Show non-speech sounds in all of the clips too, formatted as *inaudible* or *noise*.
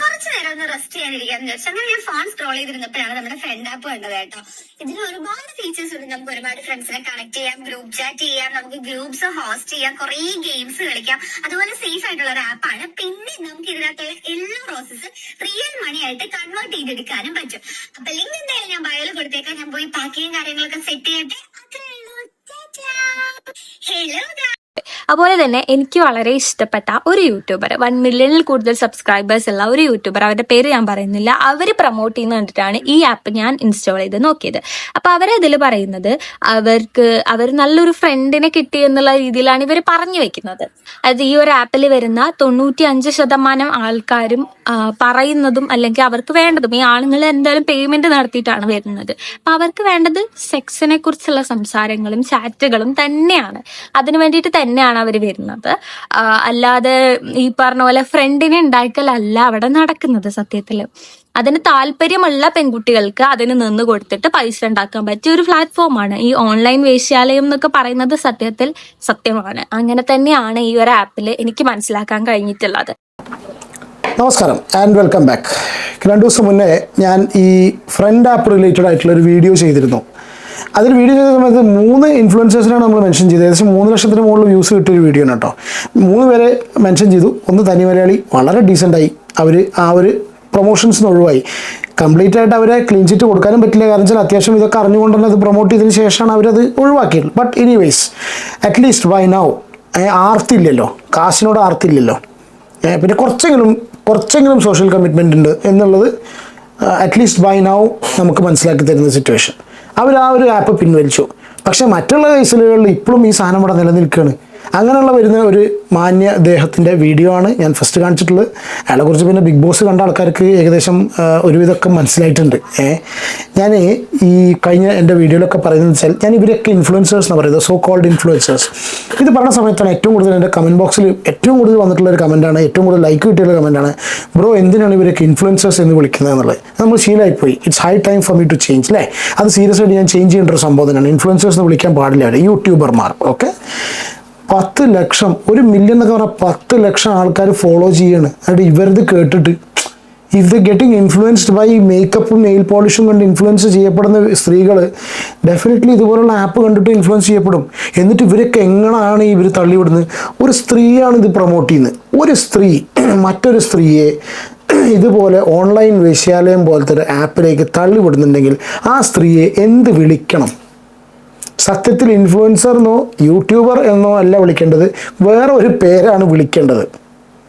കുറച്ചു നേരം ഒന്ന് റെസ്റ്റ് ചെയ്യാനിരിക്കാന്ന് വിചാരിച്ചു. അങ്ങനെ ഞാൻ ഫോൺ സ്ക്രോൾ ചെയ്തിരുന്നപ്പോഴാണ് നമ്മുടെ ഫ്രണ്ട് ആപ്പ് കണ്ടത് കേട്ടോ. ഇതിൽ ഒരുപാട് ഫീച്ചേഴ്സ് ഉണ്ട്. നമുക്ക് ഒരുപാട് ഫ്രണ്ട്സിനെ കണക്ട് ചെയ്യാം ഗ്രൂപ്പ് ചാറ്റ് ചെയ്യാം നമുക്ക് ഗ്രൂപ്പ്സ് ഹോസ്റ്റ് ചെയ്യാം കുറെ ഗെയിംസ് കളിക്കാം. അതുപോലെ സേഫ് ആയിട്ടുള്ള ഒരു ആപ്പാണ് പിന്നെ നമുക്ക് ഇതിനകത്തുള്ള എല്ലാ പ്രോസസ്സ് റിയൽ മണി ആയിട്ട് കൺവേർട്ട് ചെയ്തെടുക്കാനും പറ്റും. അപ്പൊ ലിങ്ക് എന്തായാലും ഞാൻ ബയോയിൽ കൊടുത്തേക്കാം. ഞാൻ പോയി പാക്കിങ് കാര്യങ്ങളൊക്കെ സെറ്റ് ചെയ്യട്ടെ. അത്രേ ഹലോ അതുപോലെ തന്നെ എനിക്ക് വളരെ ഇഷ്ടപ്പെട്ട ഒരു യൂട്യൂബർ വൺ മില്യണിൽ കൂടുതൽ സബ്സ്ക്രൈബേഴ്സ് ഉള്ള ഒരു യൂട്യൂബർ അവരുടെ പേര് ഞാൻ പറയുന്നില്ല. അവർ പ്രൊമോട്ട് ചെയ്യുന്ന കണ്ടിട്ടാണ് ഈ ആപ്പ് ഞാൻ ഇൻസ്റ്റാൾ ചെയ്ത് നോക്കിയത്. അപ്പോൾ അവരതിൽ പറയുന്നത് അവർക്ക് അവർ നല്ലൊരു ഫ്രണ്ടിനെ കിട്ടി എന്നുള്ള രീതിയിലാണ് ഇവർ പറഞ്ഞു വെക്കുന്നത്. അതായത് ഈ ഒരു ആപ്പിൽ വരുന്ന തൊണ്ണൂറ്റി അഞ്ച് ശതമാനം ആൾക്കാരും പറയുന്നതും അല്ലെങ്കിൽ അവർക്ക് വേണ്ടതും ഈ ആളുകൾ എന്തായാലും പേയ്മെന്റ് നടത്തിയിട്ടാണ് വരുന്നത്. അപ്പൊ അവർക്ക് വേണ്ടത് സെക്സിനെ കുറിച്ചുള്ള സംസാരങ്ങളും ചാറ്റുകളും തന്നെയാണ്. അതിനു വേണ്ടിയിട്ട് തന്നെയാണ് അവർ വരുന്നത്. അല്ലാതെ ഈ പറഞ്ഞ പോലെ ഫ്രണ്ടിനെ ഉണ്ടാക്കലല്ല അവിടെ നടക്കുന്നത് സത്യത്തിൽ അതിന് താല്പര്യമുള്ള പെൺകുട്ടികൾക്ക് അതിന് നിന്ന് കൊടുത്തിട്ട് പൈസ ഉണ്ടാക്കാൻ പറ്റിയ ഒരു പ്ലാറ്റ്ഫോമാണ് ഈ ഓൺലൈൻ വേശ്യാലയം എന്നൊക്കെ പറയുന്നത് സത്യത്തിൽ സത്യമാണ്. അങ്ങനെ തന്നെയാണ് ഈ ഒരു ആപ്പിൽ എനിക്ക് മനസ്സിലാക്കാൻ കഴിഞ്ഞിട്ടുള്ളത്. നമസ്കാരം ആൻഡ് വെൽക്കം ബാക്ക് രണ്ട് ദിവസം മുന്നേ ഞാൻ ഈ ഫ്രണ്ട് ആപ്പ് റിലേറ്റഡ് ആയിട്ടുള്ള ഒരു വീഡിയോ ചെയ്തിരുന്നു. അതിൽ വീഡിയോ ചെയ്ത സമയത്ത് മൂന്ന് ഇൻഫ്ലുവൻസേഴ്സിനാണ് നമ്മൾ മെൻഷൻ ചെയ്തത്. ഏകദേശം മൂന്ന് ലക്ഷത്തിന് മുകളിൽ വ്യൂസ് കിട്ടിയൊരു വീഡിയോ ആണ് കേട്ടോ. മൂന്ന് പേരെ മെൻഷൻ ചെയ്തു. ഒന്ന് തനി മലയാളി. വളരെ ഡീസന്റായി അവർ ആ ഒരു പ്രൊമോഷൻസിന് ഒഴിവായി. കംപ്ലീറ്റ് ആയിട്ട് അവരെ ക്ലീൻ ചിറ്റ് കൊടുക്കാനും പറ്റില്ല. കാരണം വെച്ചാൽ അത്യാവശ്യം ഇതൊക്കെ അറിഞ്ഞുകൊണ്ട് തന്നെ അത് പ്രൊമോട്ട് ചെയ്തതിന് ശേഷമാണ് അവരത് ഒഴിവാക്കിയത്. But anyways at least by now ആർത്തില്ലല്ലോ. കാശിനോട് ആർത്തില്ലല്ലോ. പിന്നെ കുറച്ചെങ്കിലും കുറച്ചെങ്കിലും സോഷ്യൽ കമ്മിറ്റ്മെന്റ് ഉണ്ട് എന്നുള്ളത് അറ്റ്ലീസ്റ്റ് ബൈ നൗ നമുക്ക് മനസ്സിലാക്കി തരുന്ന സിറ്റുവേഷൻ അവർ ആ ഒരു ആപ്പ് പിൻവലിച്ചു. പക്ഷെ മറ്റുള്ള കേസുകളിൽ ഇപ്പോഴും ഈ സാധനം ഇവിടെ നിലനിൽക്കുകയാണ്. അങ്ങനെയുള്ള വരുന്ന ഒരു മാന്യ ദേഹത്തിന്റെ വീഡിയോ ആണ് ഞാൻ ഫസ്റ്റ് കാണിച്ചിട്ടുള്ളത്. അയാളെ കുറിച്ച് പിന്നെ ബിഗ് ബോസ് കണ്ട ആൾക്കാർക്ക് ഏകദേശം ഒരുവിധമൊക്കെ മനസ്സിലായിട്ടുണ്ട്. ഞാൻ ഈ കഴിഞ്ഞ എന്റെ വീഡിയോയിലൊക്കെ പറയുന്നത് വെച്ചാൽ ഞാൻ ഇവരൊക്കെ ഇൻഫ്ലുവൻസേഴ്സ് എന്ന് പറയുന്നത് സോ കോൾഡ് ഇൻഫ്ലുവൻസേഴ്സ് ഇത് പറഞ്ഞ സമയത്താണ് ഏറ്റവും കൂടുതൽ എന്റെ കമന്റ് ബോക്സിൽ ഏറ്റവും കൂടുതൽ വന്നിട്ടുള്ള ഒരു കമന്റാണ് ഏറ്റവും കൂടുതൽ ലൈക്ക് കിട്ടിയുള്ള കമന്റാണ് ബ്രോ എന്തിനാണ് ഇവരൊക്കെ ഇൻഫ്ലുവൻസേഴ്സ് എന്ന് വിളിക്കുന്നത് എന്നുള്ളത്? നമ്മൾ ശീലമായിപ്പോയി it's high time for me to change അല്ലേ അത് സീരിയസ് ആയിട്ട് ഞാൻ ചേഞ്ച് ചെയ്യേണ്ട ഒരു സംഭവം തന്നെയാണ്. ഇൻഫ്ലുവൻസേഴ്സ് എന്ന് വിളിക്കാൻ പാടില്ല അവർ യൂട്യൂബർമാർ ഓക്കെ പത്ത് ലക്ഷം ഒരു മില്യൺ എന്നൊക്കെ പറഞ്ഞാൽ പത്ത് ലക്ഷം ആൾക്കാർ ഫോളോ ചെയ്യാണ്. അതായത് ഇവരത് കേട്ടിട്ട്. If the getting influenced by മേക്കപ്പും nail പോളിഷും കൊണ്ട് ഇൻഫ്ലുവൻസ് ചെയ്യപ്പെടുന്ന സ്ത്രീകൾ ഡെഫിനറ്റ്ലി ഇതുപോലുള്ള ആപ്പ് കണ്ടിട്ട് ഇൻഫ്ലുവൻസ് ചെയ്യപ്പെടും. എന്നിട്ട് ഇവരൊക്കെ എങ്ങനെയാണ് ഇവർ തള്ളിവിടുന്നത്? ഒരു സ്ത്രീയാണ് ഇത് പ്രൊമോട്ട് ചെയ്യുന്നത്. ഒരു സ്ത്രീ *clears throat* മറ്റൊരു സ്ത്രീയെ *clears throat* ഇതുപോലെ ഓൺലൈൻ വേശ്യാലയം പോലത്തെ ഒരു ആപ്പിലേക്ക് തള്ളിവിടുന്നുണ്ടെങ്കിൽ ആ സ്ത്രീയെ എന്ത് വിളിക്കണം? സത്യത്തിൽ ഇൻഫ്ലുവൻസർ എന്നോ യൂട്യൂബർ എന്നോ അല്ല വിളിക്കേണ്ടത്. വേറെ ഒരു പേരാണ് വിളിക്കേണ്ടത്.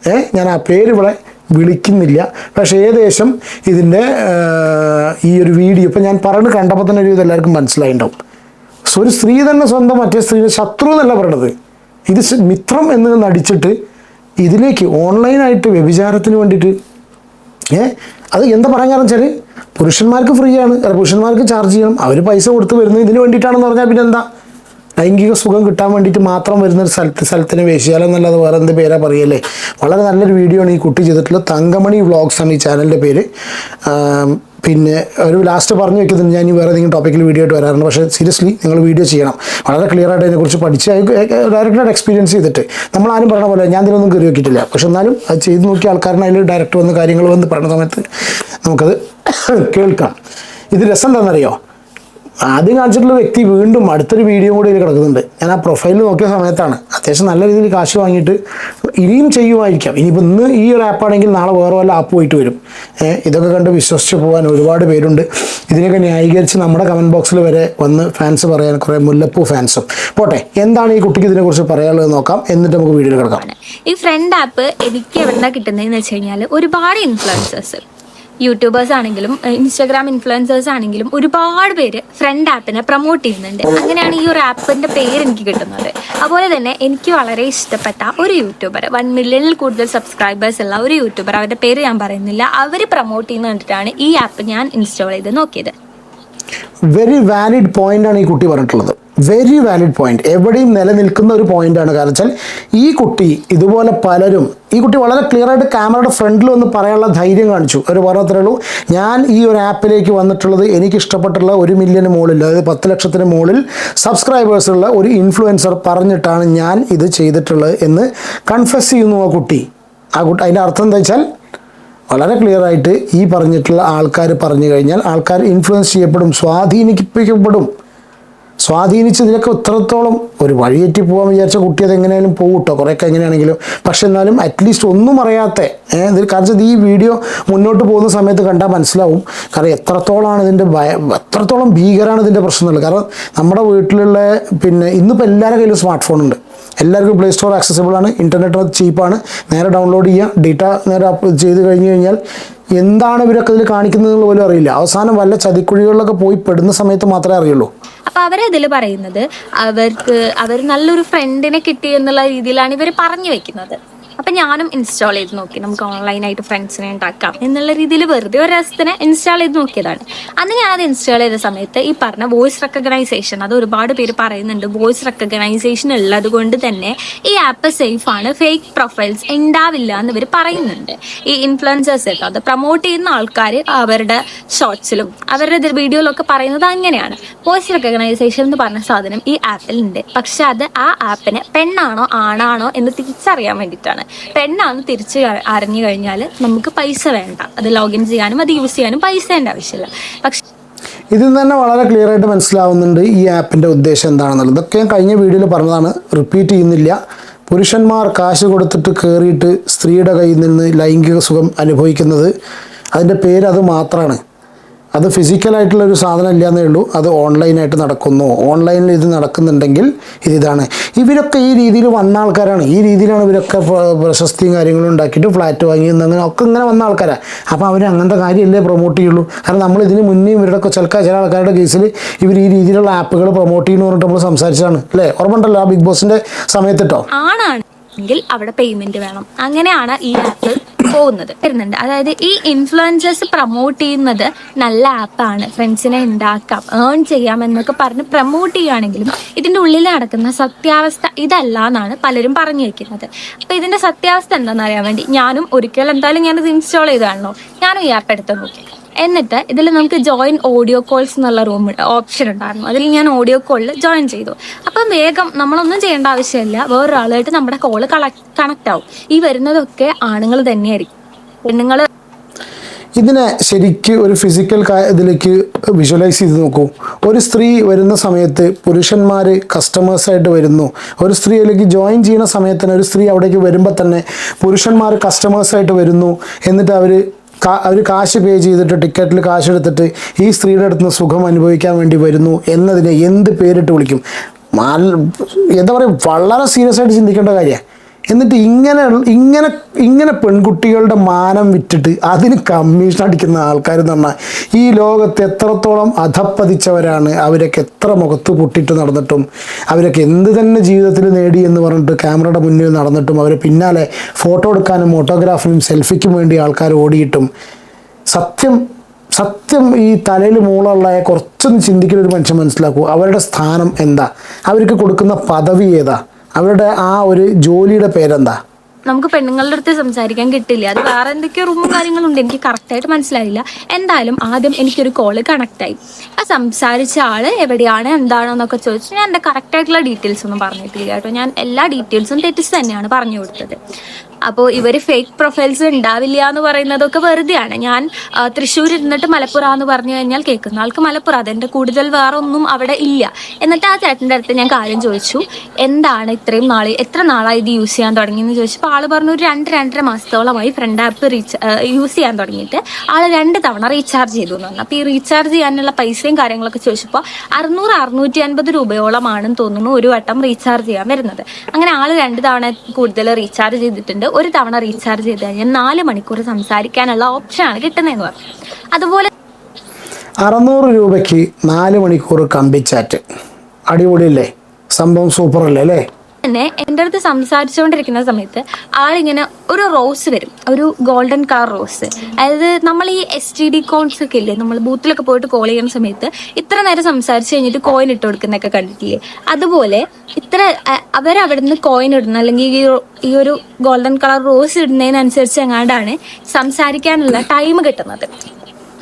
ഏ? ഞാൻ ആ പേര് ഇവിടെ വിളിക്കുന്നില്ല. പക്ഷേ ഏകദേശം ഇതിന്റെ ഈ ഒരു വീഡിയോ ഇപ്പം ഞാൻ പറഞ്ഞു കണ്ടപ്പോൾ തന്നെ ഒരു ഇത് എല്ലാവർക്കും മനസ്സിലായിട്ടുണ്ടാവും സോ ഒരു സ്ത്രീ തന്നെ സ്വന്തം മറ്റേ സ്ത്രീയുടെ ശത്രു എന്നല്ല പറയണത്. ഇത് മിത്രം എന്ന് നടിച്ചിട്ട് ഇതിലേക്ക് ഓൺലൈനായിട്ട് വ്യഭിചാരത്തിന് വേണ്ടിയിട്ട് ഏ? അത് എന്താ പറയാൻ വെച്ചാൽ പുരുഷന്മാർക്ക് ഫ്രീ ആണ്. അല്ല പുരുഷന്മാർക്ക് ചാർജ് ചെയ്യണം. അവർ പൈസ കൊടുത്ത് വരുന്നത് ഇതിന് വേണ്ടിയിട്ടാണെന്ന് പറഞ്ഞാൽ പിന്നെ എന്താ ലൈംഗിക സുഖം കിട്ടാൻ വേണ്ടിയിട്ട് മാത്രം വരുന്ന ഒരു സ്ഥലത്ത് സ്ഥലത്തിന് വേശ്യാലം എന്നല്ലാതെ വേറെ എന്ത് പേരാ പറയല്ലേ? വളരെ നല്ലൊരു വീഡിയോ ആണ് ഈ കുട്ടി ചെയ്തിട്ടുള്ള തങ്കമണി വ്ളോഗ്സ് ആണ് ഈ ചാനലിന്റെ പേര്. പിന്നെ ഒരു ലാസ്റ്റ് പറഞ്ഞു വെക്കുന്നത് ഞാൻ ഈ വേറെ ഏതെങ്കിലും ടോപ്പിക്കിൽ വീഡിയോ ആയിട്ട് വരാറുണ്ട്. പക്ഷേ സീരിയസ്ലി നിങ്ങൾ വീഡിയോ ചെയ്യണം. വളരെ ക്ലിയർ ആയിട്ട് അതിനെക്കുറിച്ച് പഠിച്ച് ഡയറക്റ്റായിട്ട് എക്സ്പീരിയൻസ് ചെയ്തിട്ട്. നമ്മൾ ആരും പറഞ്ഞ പോലെ ഞാൻ ഇതിനൊന്നും കയറി വെക്കിയിട്ടില്ല. പക്ഷെ എന്നാലും അത് ചെയ്ത് നോക്കിയ ആൾക്കാരനെ അതിൽ ഡയറക്റ്റ് വന്ന് കാര്യങ്ങൾ വന്ന് പറയുന്ന സമയത്ത് നമുക്കത് കേൾക്കാം. ഇത് രസം എന്താണെന്നറിയോ ആദ്യം കാണിച്ചിട്ടുള്ള വ്യക്തി വീണ്ടും അടുത്തൊരു വീഡിയോ കൂടി ഇതിൽ കിടക്കുന്നുണ്ട്. ഞാൻ ആ പ്രൊഫൈലിൽ നോക്കിയ സമയത്താണ്. അത്യാവശ്യം നല്ല രീതിയിൽ കാശ് വാങ്ങിയിട്ട് ഇനിയും ചെയ്യുമായിരിക്കാം. ഇനിയിപ്പോൾ ഇന്ന് ഈ ഒരു ആപ്പാണെങ്കിൽ നാളെ വേറെ വല്ല ആപ്പ് പോയിട്ട് വരും. ഇതൊക്കെ കണ്ട് വിശ്വസിച്ച് പോകാൻ ഒരുപാട് പേരുണ്ട്. ഇതിനൊക്കെ ന്യായീകരിച്ച് നമ്മുടെ കമന്റ് ബോക്സിൽ വരെ വന്ന് ഫാൻസ് പറയാൻ കുറേ മുല്ലപ്പൂ ഫാൻസും പോട്ടെ എന്താണ് ഈ കുട്ടിക്ക് ഇതിനെക്കുറിച്ച് പറയാനുള്ളത് നോക്കാം. എന്നിട്ട് നമുക്ക് വീഡിയോയിൽ കിടക്കാം. ഈ ഫ്രണ്ട് ആപ്പ് എനിക്ക് എവിടെ കിട്ടുന്നതെന്ന് വെച്ച് കഴിഞ്ഞാൽ ഒരുപാട് ഇൻഫ്ലുവൻസേഴ്സ് യൂട്യൂബേഴ്സ് ആണെങ്കിലും ഇൻസ്റ്റാഗ്രാം ഇൻഫ്ലുവൻസേഴ്സ് ആണെങ്കിലും ഒരുപാട് പേര് ഫ്രണ്ട് ആപ്പിനെ പ്രൊമോട്ട് ചെയ്യുന്നുണ്ട്. അങ്ങനെയാണ് ഈ ഒരു ആപ്പിന്റെ പേര് എനിക്ക് കിട്ടുന്നത്. അതുപോലെ തന്നെ എനിക്ക് വളരെ ഇഷ്ടപ്പെട്ട ഒരു യൂട്യൂബർ വൺ മില്യണിൽ കൂടുതൽ സബ്സ്ക്രൈബേഴ്സ് ഉള്ള ഒരു യൂട്യൂബർ അവരുടെ പേര് ഞാൻ പറയുന്നില്ല. അവർ പ്രൊമോട്ട് ചെയ്യുന്ന കണ്ടിട്ടാണ് ഈ ആപ്പ് ഞാൻ ഇൻസ്റ്റാൾ ചെയ്ത് നോക്കിയത്. വെരി വാലിഡ് പോയിന്റ് ആണ് ഈ കുട്ടി പറഞ്ഞിട്ടുള്ളത്. വെരി വാലിഡ് പോയിന്റ് എവിടെയും നിലനിൽക്കുന്ന ഒരു പോയിന്റാണ് കാരണം വെച്ചാൽ ഈ കുട്ടി ഇതുപോലെ പലരും ഈ കുട്ടി വളരെ ക്ലിയർ ആയിട്ട് ക്യാമറയുടെ ഫ്രണ്ടിൽ വന്ന് പറയാനുള്ള ധൈര്യം കാണിച്ചു. ഒരു പറഞ്ഞത്രേ ഉള്ളൂ. ഞാൻ ഈ ഒരു ആപ്പിലേക്ക് വന്നിട്ടുള്ളത് എനിക്ക് ഇഷ്ടപ്പെട്ടുള്ള ഒരു മില്യന് മുകളിൽ അതായത് പത്ത് ലക്ഷത്തിന് മുകളിൽ സബ്സ്ക്രൈബേഴ്സുള്ള ഒരു ഇൻഫ്ലുവൻസർ പറഞ്ഞിട്ടാണ് ഞാൻ ഇത് ചെയ്തിട്ടുള്ളത് എന്ന് കൺഫസ് ചെയ്യുന്നു ആ കുട്ടി. ആ കുട്ടി അതിന്റെ അർത്ഥം എന്താ വെച്ചാൽ വളരെ ക്ലിയർ ആയിട്ട് ഈ പറഞ്ഞിട്ടുള്ള ആൾക്കാർ പറഞ്ഞു കഴിഞ്ഞാൽ ആൾക്കാർ ഇൻഫ്ലുവൻസ് ചെയ്യപ്പെടും സ്വാധീനിക്കപ്പെടും സ്വാധീനിച്ച് ഇതിലൊക്കെ ഇത്രത്തോളം ഒരു വഴിയേറ്റി പോകാൻ വിചാരിച്ച കുട്ടി അത് എങ്ങനെയാലും പോകും കേട്ടോ കുറേയൊക്കെ എങ്ങനെയാണെങ്കിലും. പക്ഷെ എന്നാലും അറ്റ്ലീസ്റ്റ് ഒന്നും അറിയാത്ത ഇതിൽ കാരണം ഈ വീഡിയോ മുന്നോട്ട് പോകുന്ന സമയത്ത് കണ്ടാൽ മനസ്സിലാവും. കാരണം എത്രത്തോളമാണ് ഇതിന്റെ ഭയ എത്രത്തോളം ഭീകരമാണ് ഇതിന്റെ പ്രശ്നം കാരണം നമ്മുടെ വീട്ടിലുള്ള പിന്നെ ഇന്നിപ്പോൾ എല്ലാവരുടെ കയ്യിലും സ്മാർട്ട് ഫോൺ ഉണ്ട്. എല്ലാവർക്കും പ്ലേ സ്റ്റോർ ആക്സസിബിൾ ആണ്. ഇന്റർനെറ്റ് ചീപ്പാണ് നേരെ ഡൗൺലോഡ് ചെയ്യുക ഡേറ്റ നേരെ അപ്പ് ചെയ്ത് കഴിഞ്ഞ് കഴിഞ്ഞാൽ എന്താണ് ഇവരൊക്കെ ഇതിൽ കാണിക്കുന്നത് പോലും അറിയില്ല. അവസാനം വല്ല ചതിക്കുഴികളിലൊക്കെ പോയി പെടുന്ന സമയത്ത് മാത്രമേ അറിയുള്ളൂ. അപ്പൊ അവരതിൽ പറയുന്നത് അവർക്ക് അവർ നല്ലൊരു ഫ്രണ്ടിനെ കിട്ടി എന്നുള്ള രീതിയിലാണ് ഇവർ പറഞ്ഞു വെക്കുന്നത്. അപ്പൊ ഞാനും ഇൻസ്റ്റാൾ ചെയ്ത് നോക്കി. നമുക്ക് ഓൺലൈൻ ആയിട്ട് ഫ്രണ്ട്സിനെ ഉണ്ടാക്കാം എന്നുള്ള രീതിയിൽ വെറുതെ ഒരു രസത്തിന് ഇൻസ്റ്റാൾ ചെയ്ത് നോക്കിയതാണ്. അന്ന് ഞാനത് ഇൻസ്റ്റാൾ ചെയ്ത സമയത്ത് ഈ പറഞ്ഞ വോയിസ് റെക്കഗ്നൈസേഷൻ അത് ഒരുപാട് പേര് പറയുന്നുണ്ട് വോയിസ് റെക്കഗ്നൈസേഷൻ ഉള്ളത് കൊണ്ട് തന്നെ ഈ ആപ്പ് സേഫ് ആണ് ഫേക്ക് പ്രൊഫൈൽസ് ഉണ്ടാവില്ല എന്ന് ഇവർ പറയുന്നുണ്ട്. ഈ ഇൻഫ്ലുവൻസേഴ്സ് ഒക്കെ അത് പ്രൊമോട്ട് ചെയ്യുന്ന ആൾക്കാർ അവരുടെ ഷോർട്സിലും അവരുടെ വീഡിയോയിലൊക്കെ പറയുന്നത് അങ്ങനെയാണ്. വോയിസ് റെക്കഗ്നൈസേഷൻ എന്ന് പറഞ്ഞ സാധനം ഈ ആപ്പിൽ ഉണ്ട്. പക്ഷെ അത് ആ ആപ്പിന് പെണ്ണാണോ ആണാണോ എന്ന് തിരിച്ചറിയാൻ വേണ്ടിയിട്ടാണ്. പെണ്ണാണെന്ന് തിരിച്ച് അറിഞ്ഞു കഴിഞ്ഞാൽ നമുക്ക് പൈസ വേണ്ട. അത് ലോഗിൻ ചെയ്യാനും അത് യൂസ് ചെയ്യാനും പൈസേന്റെ ആവശ്യമില്ല. പക്ഷെ ഇതിൽ തന്നെ വളരെ ക്ലിയർ ആയിട്ട് മനസ്സിലാവുന്നുണ്ട് ഈ ആപ്പിന്റെ ഉദ്ദേശം എന്താണെന്നുള്ളത്. ഇതൊക്കെ ഞാൻ കഴിഞ്ഞ വീഡിയോയിൽ പറഞ്ഞതാണ്. റിപ്പീറ്റ് ചെയ്യുന്നില്ല. പുരുഷന്മാർ കാശ് കൊടുത്തിട്ട് കയറിയിട്ട് സ്ത്രീയുടെ കയ്യിൽ നിന്ന് ലൈംഗിക സുഖം അനുഭവിക്കുന്നത്. അതിന്റെ പേര് അത് മാത്രമാണ് അത് ഫിസിക്കലായിട്ടുള്ള ഒരു സാധനം ഇല്ലാന്നേ ഉള്ളൂ. അത് ഓൺലൈനായിട്ട് നടക്കുന്നു. ഓൺലൈനിൽ ഇത് നടക്കുന്നുണ്ടെങ്കിൽ ഇത് ഇതാണ്. ഇവരൊക്കെ ഈ രീതിയിൽ വന്ന ആൾക്കാരാണ്. ഈ രീതിയിലാണ് ഇവരൊക്കെ പ്ര- പ്രശസ്തിയും കാര്യങ്ങളും ഉണ്ടാക്കിയിട്ട് ഫ്ലാറ്റ് വാങ്ങി അങ്ങനെ ഒക്കെ ഇങ്ങനെ വന്ന ആൾക്കാരാണ് അപ്പോൾ അവർ അങ്ങനത്തെ കാര്യമല്ലേ പ്രൊമോട്ട് ചെയ്യുള്ളൂ? കാരണം നമ്മൾ ഇതിന് മുന്നേ ഇവരുടെ ചിലക്ക ചില ആൾക്കാരുടെ കേസിൽ ഇവർ ഈ രീതിയിലുള്ള ആപ്പുകൾ പ്രൊമോട്ട് ചെയ്യുന്നു പറഞ്ഞിട്ട് നമ്മൾ സംസാരിച്ചതാണ്. അല്ലേ? ഓർമ്മണ്ടല്ലോ ആ ബിഗ് ബോസിന്റെ സമയത്തിട്ടോ കേട്ടോ ആണാണെങ്കിൽ അവിടെ പേയ്മെന്റ് വേണം. അങ്ങനെയാണ് ഈ ആപ്പ് പോകുന്നത്. വരുന്നുണ്ട്. അതായത് ഈ ഇൻഫ്ലുവൻസേഴ്സ് പ്രൊമോട്ട് ചെയ്യുന്നത് നല്ല ആപ്പാണ് ഫ്രണ്ട്സിനെ ഉണ്ടാക്കാം ഏൺ ചെയ്യാം എന്നൊക്കെ പറഞ്ഞ് പ്രൊമോട്ട് ചെയ്യുകയാണെങ്കിലും ഇതിന്റെ ഉള്ളിൽ നടക്കുന്ന സത്യാവസ്ഥ ഇതല്ല എന്നാണ് പലരും പറഞ്ഞു വെക്കുന്നത്. അപ്പൊ ഇതിന്റെ സത്യാവസ്ഥ എന്താണെന്ന് അറിയാൻ വേണ്ടി ഞാനും ഒരിക്കൽ എന്തായാലും ഞാനിത് ഇൻസ്റ്റാൾ ചെയ്താണല്ലോ ഞാനും ഈ ആപ്പ് എടുത്ത് നോക്കി എന്നിട്ട് ഇതിൽ നമുക്ക് ജോയിൻ ഓഡിയോ കോൾസ് എന്നുള്ള റൂം ഓപ്ഷൻ ഉണ്ടായിരുന്നു. അതിൽ ഞാൻ ഓഡിയോ കോളിൽ ജോയിൻ ചെയ്തു. അപ്പം വേഗം നമ്മളൊന്നും ചെയ്യേണ്ട ആവശ്യമില്ല. വേറൊരാളായിട്ട് നമ്മുടെ കോൾ കണക്ട് ആവും. ഈ വരുന്നതൊക്കെ ആണുങ്ങൾ തന്നെയായിരിക്കും. പെണ്ണുങ്ങൾ ഇതിനെ ശരിക്ക് ഒരു ഫിസിക്കൽ ഇതിലേക്ക് വിഷ്വലൈസ് ചെയ്ത് നോക്കൂ. ഒരു സ്ത്രീ വരുന്ന സമയത്ത് പുരുഷന്മാർ കസ്റ്റമേഴ്സായിട്ട് വരുന്നു. ഒരു സ്ത്രീ അതിലേക്ക് ജോയിൻ ചെയ്യുന്ന സമയത്ത് തന്നെ ഒരു സ്ത്രീ അവിടേക്ക് വരുമ്പോൾ തന്നെ പുരുഷന്മാർ കസ്റ്റമേഴ്സായിട്ട് വരുന്നു. എന്നിട്ട് അവർ അവർ കാശ് പേ ചെയ്തിട്ട് ടിക്കറ്റിൽ കാശ് എടുത്തിട്ട് ഈ സ്ത്രീയുടെ അടുത്ത് നിന്ന് സുഖം അനുഭവിക്കാൻ വേണ്ടി വരുന്നു എന്നതിനെ എന്ത് പേരിട്ട് വിളിക്കും? എന്താ പറയുക വളരെ സീരിയസ് ആയിട്ട് ചിന്തിക്കേണ്ട കാര്യമാണ്. എന്നിട്ട് ഇങ്ങനെ ഇങ്ങനെ ഇങ്ങനെ പെൺകുട്ടികളുടെ മാനം വിറ്റിട്ട് അതിന് കമ്മീഷൻ അടിക്കുന്ന ആൾക്കാർ എന്ന് പറഞ്ഞാൽ ഈ ലോകത്ത് എത്രത്തോളം അധപ്പതിച്ചവരാണ് അവരൊക്കെ എത്ര മുഖത്ത് പൊട്ടിട്ട് നടന്നിട്ടും അവരൊക്കെ എന്ത് തന്നെ ജീവിതത്തിൽ നേടി എന്ന് പറഞ്ഞിട്ട് ക്യാമറയുടെ മുന്നിൽ നടന്നിട്ടും അവരെ പിന്നാലെ ഫോട്ടോ എടുക്കാനും ഫോട്ടോഗ്രാഫിനും സെൽഫിക്കും വേണ്ടി ആൾക്കാർ ഓടിയിട്ടും സത്യം സത്യം ഈ തലയിൽ മൂളുള്ള കുറച്ചൊന്ന് ചിന്തിക്കുന്ന ഒരു മനുഷ്യൻ മനസ്സിലാക്കൂ അവരുടെ സ്ഥാനം എന്താ? അവർക്ക് കൊടുക്കുന്ന പദവി ഏതാ? അവരുടെ ആ ഒരു ജോലിയുടെ പേരെന്താ? നമുക്ക് പെണ്ണുങ്ങളുടെ അടുത്ത് സംസാരിക്കാൻ കിട്ടില്ല. അത് വേറെ എന്തൊക്കെയോ റൂമും കാര്യങ്ങളുണ്ട്. എനിക്ക് കറക്റ്റായിട്ട് മനസ്സിലായില്ല. എന്തായാലും ആദ്യം എനിക്കൊരു കോൾ കണക്ട് ആയി. ആ സംസാരിച്ച ആൾ എവിടെയാണ് എന്താണെന്നൊക്കെ ചോദിച്ചു ഞാൻ എന്റെ കറക്റ്റായിട്ടുള്ള ഡീറ്റെയിൽസ് ഒന്നും പറഞ്ഞിട്ടില്ല കേട്ടോ. ഞാൻ എല്ലാ ഡീറ്റെയിൽസും തെറ്റിച്ച് തന്നെയാണ് പറഞ്ഞു കൊടുത്തത്. അപ്പോൾ ഇവർ ഫേക്ക് പ്രൊഫൈൽസ് ഉണ്ടാവില്ല എന്ന് പറയുന്നതൊക്കെ വെറുതെയാണ്. ഞാൻ തൃശ്ശൂർ ഇരുന്നിട്ട് മലപ്പുറം എന്ന് പറഞ്ഞു കഴിഞ്ഞാൽ കേൾക്കുന്ന ആൾക്ക് മലപ്പുറം അതിന്റെ കൂടുതൽ വേറെ ഒന്നും അവിടെ ഇല്ല. എന്നിട്ട് ആ ചേട്ടന്റെ അടുത്ത് ഞാൻ കാര്യം ചോദിച്ചു എന്താണ് ഇത്രയും നാൾ എത്ര നാളായി ഇത് യൂസ് ചെയ്യാൻ തുടങ്ങിയെന്ന്? ചോദിച്ചപ്പോൾ ആൾ പറഞ്ഞു ഒരു രണ്ട് രണ്ടര മാസത്തോളമായി ഫ്രണ്ട് ആപ്പ് റീച്ച് യൂസ് ചെയ്യാൻ തുടങ്ങിയിട്ട്. ആൾ രണ്ട് തവണ റീചാർജ് ചെയ്തു എന്ന് പറഞ്ഞു. അപ്പോൾ ഈ റീചാർജ് ചെയ്യാനുള്ള പൈസയും കാര്യങ്ങളൊക്കെ ചോദിച്ചപ്പോൾ അറുന്നൂറ് അറുന്നൂറ്റി അൻപത് രൂപയോളമാണെന്ന് തോന്നുന്നു ഒരു വട്ടം റീചാർജ് ചെയ്യാൻ വരുന്നത്. അങ്ങനെ ആൾ രണ്ട് തവണ കൂടുതൽ റീചാർജ് ചെയ്തിട്ടുണ്ട്. ഒരു തവണ റീചാർജ് ചെയ്ത് കഴിഞ്ഞാൽ നാല് മണിക്കൂർ സംസാരിക്കാനുള്ള ഓപ്ഷനാണ് കിട്ടുന്നതെന്ന് പറഞ്ഞു. അതുപോലെ അറുന്നൂറ് രൂപയ്ക്ക് നാല് മണിക്കൂർ കമ്പിച്ചാറ്റ്. അടിപൊളിയല്ലേ? സംഭവം സൂപ്പർ അല്ലേ അല്ലേ? തന്നെ എന്റെ അടുത്ത് സംസാരിച്ചുകൊണ്ടിരിക്കുന്ന സമയത്ത് ആളിങ്ങനെ ഒരു റോസ് വരും ഒരു ഗോൾഡൻ കളർ റോസ്. അതായത് നമ്മൾ ഈ എസ് ടി ഡി കോൺസ് ഒക്കെ ഇല്ലേ നമ്മൾ ബൂത്തിലൊക്കെ പോയിട്ട് കോൾ ചെയ്യുന്ന സമയത്ത് ഇത്ര നേരം സംസാരിച്ച് കഴിഞ്ഞിട്ട് കോയിൻ ഇട്ട് കൊടുക്കുന്നൊക്കെ കണ്ടിട്ടില്ലേ? അതുപോലെ ഇത്ര അവരവിടുന്ന് കോയിൻ ഇടുന്ന അല്ലെങ്കിൽ ഈ ഒരു ഗോൾഡൻ കളർ റോസ് ഇടുന്നതിനനുസരിച്ച് എങ്ങാണ്ടാണ് സംസാരിക്കാനുള്ള ടൈം കിട്ടുന്നത്.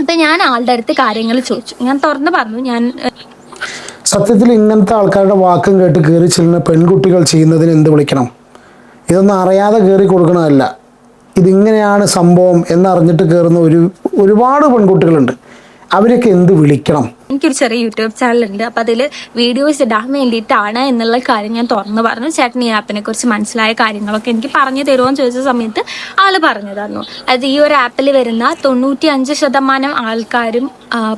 അപ്പം ഞാൻ ആളുടെ അടുത്ത് കാര്യങ്ങൾ ചോദിച്ചു. ഞാൻ തുറന്ന് പറഞ്ഞു ഞാൻ സത്യത്തിൽ ഇങ്ങനത്തെ ആൾക്കാരുടെ വാക്കും കേട്ട് കയറി ചെല്ലുന്ന പെൺകുട്ടികൾ ചെയ്യുന്നതിന് എന്ത് വിളിക്കണം? ഇതൊന്നും അറിയാതെ കയറി കൊടുക്കണമല്ല ഇതിങ്ങനെയാണ് സംഭവം എന്നറിഞ്ഞിട്ട് കയറുന്ന ഒരു ഒരുപാട് പെൺകുട്ടികളുണ്ട്. അവരൊക്കെ എന്ത് വിളിക്കണം? എനിക്കൊരു ചെറിയ യൂട്യൂബ് ചാനലുണ്ട്. അപ്പോൾ അതിൽ വീഡിയോസ് ഇടാൻ വേണ്ടിയിട്ടാണ് എന്നുള്ള കാര്യം ഞാൻ തുറന്നു പറഞ്ഞു. ചേട്ടൻ ഈ ആപ്പിനെ കുറിച്ച് മനസ്സിലായ കാര്യങ്ങളൊക്കെ എനിക്ക് പറഞ്ഞു തരുമോ എന്ന് ചോദിച്ച സമയത്ത് ആൾ പറഞ്ഞു തന്നു. അത് ഈ ഒരു ആപ്പിൽ വരുന്ന തൊണ്ണൂറ്റി അഞ്ച് ശതമാനം ആൾക്കാരും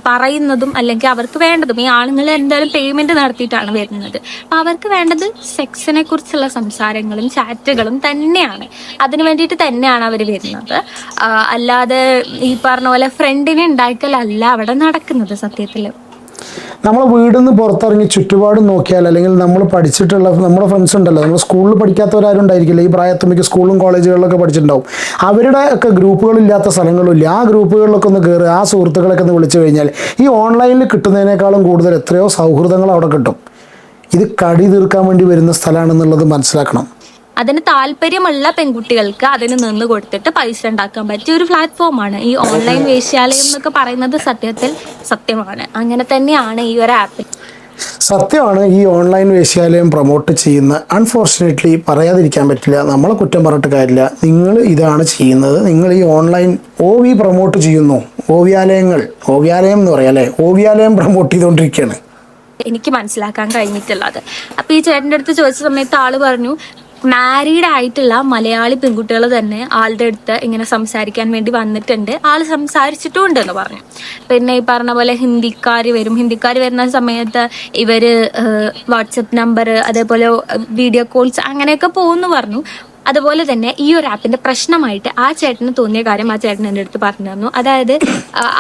പറയുന്നതും അല്ലെങ്കിൽ അവർക്ക് വേണ്ടതും ഈ ആളുകൾ എന്തായാലും പേയ്മെന്റ് നടത്തിയിട്ടാണ് വരുന്നത്. അപ്പൊ അവർക്ക് വേണ്ടത് സെക്സിനെ കുറിച്ചുള്ള സംസാരങ്ങളും ചാറ്റുകളും തന്നെയാണ്. അതിന് വേണ്ടിയിട്ട് തന്നെയാണ് അവർ വരുന്നത്. അല്ലാതെ ഈ പറഞ്ഞ പോലെ ഫ്രണ്ടിനെ ഉണ്ടാക്കലല്ല അവിടെ നടക്കുന്നത് സത്യത്തിൽ നമ്മളെ വീടിൽ നിന്ന് പുറത്തിറങ്ങി ചുറ്റുപാടും നോക്കിയാൽ അല്ലെങ്കിൽ നമ്മൾ പഠിച്ചിട്ടുള്ള നമ്മുടെ ഫ്രണ്ട്സ് ഉണ്ടല്ലോ നമ്മൾ സ്കൂളിൽ പഠിക്കാത്തവരാരും ഉണ്ടായിരിക്കില്ല. ഈ മിക്ക സ്കൂളും കോളേജുകളിലൊക്കെ പഠിച്ചിട്ടുണ്ടാവും. അവരുടെ ഒക്കെ ഗ്രൂപ്പുകളില്ലാത്ത സ്ഥലങ്ങളില്ല ആ ഗ്രൂപ്പുകളിലൊക്കെ ഒന്ന് കയറി ആ സുഹൃത്തുക്കളൊക്കെ ഒന്ന് വിളിച്ചു കഴിഞ്ഞാൽ ഈ ഓൺലൈനിൽ കിട്ടുന്നതിനേക്കാളും കൂടുതൽ എത്രയോ സൗഹൃദങ്ങൾ അവിടെ കിട്ടും. ഇത് കടി തീർക്കാൻ വേണ്ടി വരുന്ന സ്ഥലമാണെന്നുള്ളത് മനസ്സിലാക്കണം. അതിന് താല്പര്യമുള്ള പെൺകുട്ടികൾക്ക് അതിന് നിന്ന് കൊടുത്തിട്ട് പൈസ ഉണ്ടാക്കാൻ പറ്റിയ ഒരു പ്ലാറ്റ്ഫോമാണ് ഈ ഓൺലൈൻ വേശ്യാലയം എന്നൊക്കെ പറയുന്നത് സത്യത്തിൽ സത്യമാണ്. അങ്ങനെ തന്നെയാണ് ഈ ഒരു ആപ്പിൽ സത്യമാണ് ഈ ഓൺലൈൻ വേശ്യാലയം പ്രൊമോട്ട് ചെയ്യുന്ന അൺഫോർച്ചുനേറ്റ്ലി പറയാതിരിക്കാൻ പറ്റില്ല. നമ്മളെ കുറ്റം പറഞ്ഞിട്ട് കാര്യമില്ല. നിങ്ങൾ ഇതാണ് ചെയ്യുന്നത്. നിങ്ങൾ ഈ ഓൺലൈൻ ഓവി പ്രൊമോട്ട് ചെയ്യുന്നു. ഓവ്യാലയങ്ങൾ. ഓവ്യാലയം എന്ന് പറയാം അല്ലേ? ഓവ്യാലയം പ്രൊമോട്ട് ചെയ്തുകൊണ്ടിരിക്കുകയാണ്. എനിക്ക് മനസ്സിലാക്കാൻ കഴിഞ്ഞിട്ടുള്ളത്. അപ്പൊ ഈ ചേട്ടന്റെ അടുത്ത് ചോദിച്ച സമയത്ത് ആൾ പറഞ്ഞു മാരീഡ് ആയിട്ടുള്ള മലയാളി പെൺകുട്ടികൾ തന്നെ ആളുടെ അടുത്ത് ഇങ്ങനെ സംസാരിക്കാൻ വേണ്ടി വന്നിട്ടുണ്ട്. ആൾ സംസാരിച്ചിട്ടും ഉണ്ടെന്ന് പറഞ്ഞു. പിന്നെ ഈ പറഞ്ഞ പോലെ ഹിന്ദിക്കാർ വരും. ഹിന്ദിക്കാർ വരുന്ന സമയത്ത് ഇവർ വാട്സപ്പ് നമ്പർ അതേപോലെ വീഡിയോ കോൾസ് അങ്ങനെയൊക്കെ പോകുന്നു പറഞ്ഞു. അതുപോലെ തന്നെ ഈ ഒരു ആപ്പിന്റെ പ്രശ്നമായിട്ട് ആ ചേട്ടന് തോന്നിയ കാര്യം ആ ചേട്ടൻ എന്റെ അടുത്ത് പറഞ്ഞു തന്നു അതായത്